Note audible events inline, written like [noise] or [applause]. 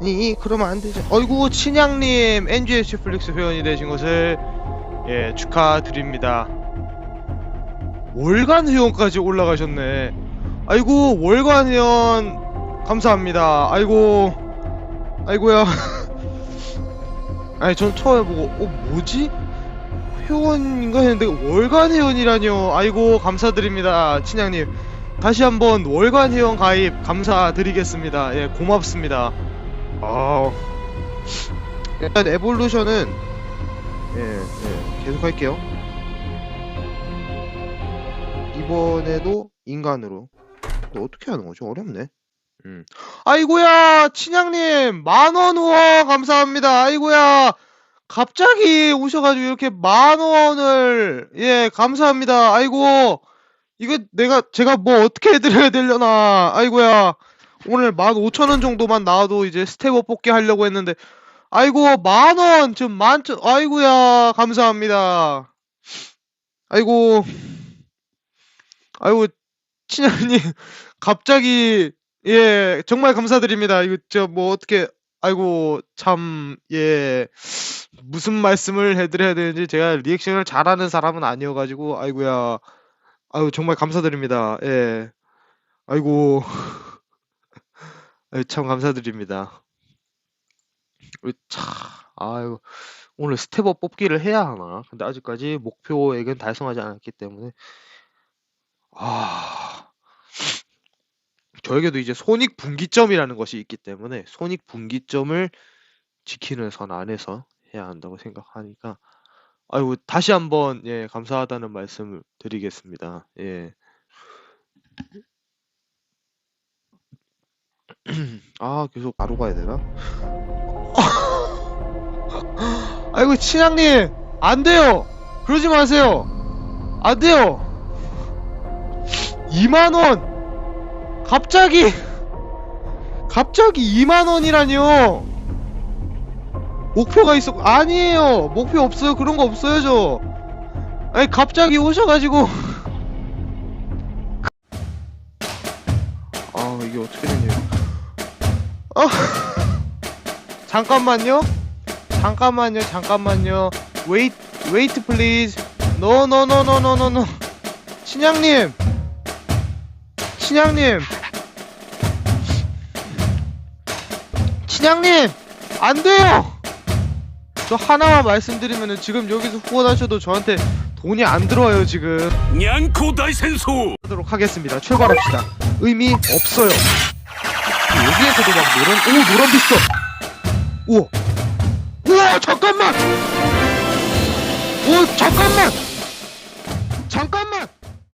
아니 그러면 안 되죠 어이구 친양님 NGS 플릭스 회원이 되신 것을 예 축하드립니다. 월간 회원까지 올라가셨네. 아이고 월간 회원 감사합니다. 아이고 아이고야. [laughs] 아니 전 처음에 보고 어 뭐지? 회원인가 했는데 월간 회원이라뇨. 아이고 감사드립니다 친양님. 다시 한번 월간 회원 가입 감사드리겠습니다. 예 고맙습니다 아 일단 에볼루션은 예, 예 계속 할게요. 이번에도 인간으로. 근데 어떻게 하는 거죠 어렵네. 음. 아이고야 친양님! 만원 후원 감사합니다. 아이고야! 갑자기 오셔가지고 이렇게 만 원을 예 감사합니다. 아이고. 이거 내가 제가 뭐 어떻게 해드려야 되려나. 아이고야 오늘 만 오천 원 정도만 나와도 이제 스텝업 뽑기 하려고 했는데 아이고 만원 지금 만천 아이고야 감사합니다. 아이고 아이고 친형님 [laughs] 갑자기 예 정말 감사드립니다. 이거 저 뭐 어떻게 아이고 참 예. 무슨 말씀을 해드려야 되는지 제가 리액션을 잘하는 사람은 아니어가지고 아이고야 아유 정말 감사드립니다 예 아이고 참 감사드립니다 으, 차 아유 오늘 스텝업 뽑기를 해야 하나 근데 아직까지 목표액은 달성하지 않았기 때문에 아 저에게도 이제 손익 분기점이라는 것이 있기 때문에 손익 분기점을 지키는 선 안에서 해야 한다고 생각하니까 아이고 다시 한번 예 감사하다는 말씀을 드리겠습니다. 예. 아 계속 바로 가야 되나? [laughs] 아이고 친양님 안 돼요. 그러지 마세요. 안 돼요. 2만 원. 갑자기 [laughs] 갑자기 2만 원이라뇨. 목표가 있어 아니에요 목표 없어요 그런 거 없어요 저 아니 갑자기 오셔가지고 [laughs] 아 이게 어떻게 된일 어? 잠깐만요. 잠깐만요. 잠깐만요. 웨이트 웨이트 플리즈. 노노노노노노노. 신양님. 신양님. 신양님. 안 돼요. 저 하나만 말씀드리면은 지금 여기서 후원하셔도 저한테 돈이 안 들어와요 지금. 냥코 다이센소. 하도록 하겠습니다. 출발합시다. 의미 없어요. 여기에서도 막 노란 오 노란 비스터 우와. 우와 잠깐만. 오 잠깐만